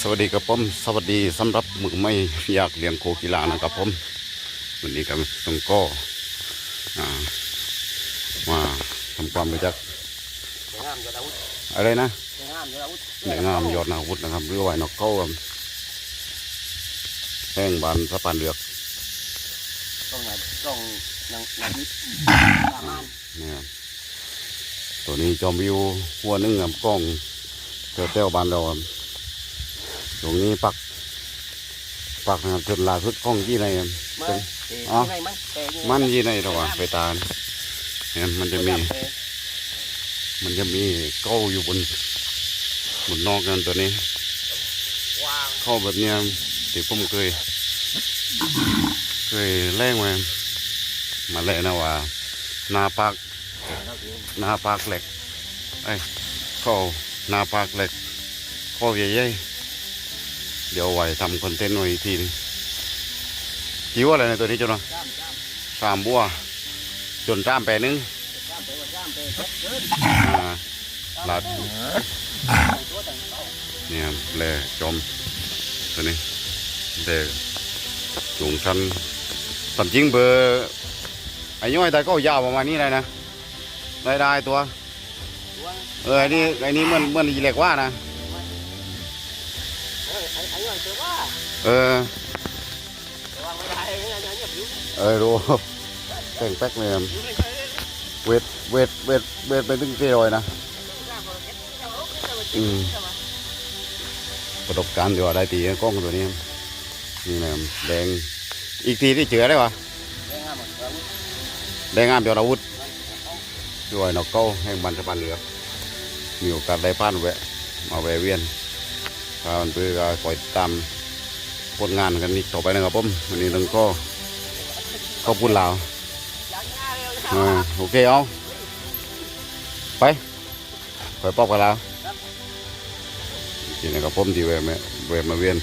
สวัสดีครับผมสวัสดีสำหรับมือไม่อยากเลี้ยงโคกีฬานะครับผมวันนี้ก็ต้องก็อ่ามาทำความรู้จักสวยงามยอดอาวุธอะไรนะสวยงามยอดอาวุธเด็กงามยอดนาวุธนะครับหรือว่าไอ้นกเข้าครับแห้งบานสะพานเลือกต้องไหนต้องนางนางยิบสามารถเนี่ยครับตัวนี้จอมวิวหัวหนึงครับกล้องเต้วเต้วบานเราครับ ตรงนี้ปัก ปักนะครับจนล่าสุดกล้องยี่ในครับมาเป็นเตะอ๋อยังไงมันเตะยังไงมันยี่ในระหว่างไปตาเนี่ยมันจะมีเตะมันจะมีเก้าอยู่บนบนนอกกันตัวนี้วางเข้าแบบเนี้ยที่ผมเคย เคยแล่งมามาแล่นะว่าหนาปากหนาปากเหล็กไอ้ยเข้าหนาปากเหล็กเข้าใหญ่ๆ เดี๋ยวไว้ทำคอนเทนต์ไว้อีกทีนึงกี่ว่าอะไรในตัวนี้จุนวะจ้ามจ้ามสามบัว จนจ้ามแปนึงจ้ามเตะว่าจ้ามเตะเกิดเกินอ่าลาดตัวต่างเนี่ยครับแลจอมตัวนี้เด็กสูงชันตามจริงเบอร์ไอ้ย้อยแต่ก็ยาวประมาณนี้เลยนะได้ได้ตัว เออไอ้นี่ไอ้นี่เหมันเหมันอีเล็กว่านะ อไอ้ไอ้ยังเตะว่าเออแต่วางไม่ได้เนี่ยเนี่ยผิวเออรู้แต่งแป๊กเลยครับผิวไม่ใช่เลยเวทเวทเวทเวทไปถึงเท่ร้อยนะจ้ามเลูกเจ้าอืมประสบการณ์ที่ว่าได้ตีกล้องตัวนี้นี่นะครับแดงอีกทีที่เจอได้ปะสวยงามหมดอาวุธแดงงามยอดอาวุธด้วยนกเก้าแห่งบันสะพานเหลือมีโอกาสได้ผ่านแวะมาแวะเวียน ถ้ามันเพื่อก็คอยตามผลงานกันนี้ต่อไปนะครับผมวันนี้ต้องก็ขอบคุณลาวยังง่ายเราโอเคเอาไปไปปอบกันแล้วนี่นะครับผมที่แวะมาแวะมาเวียน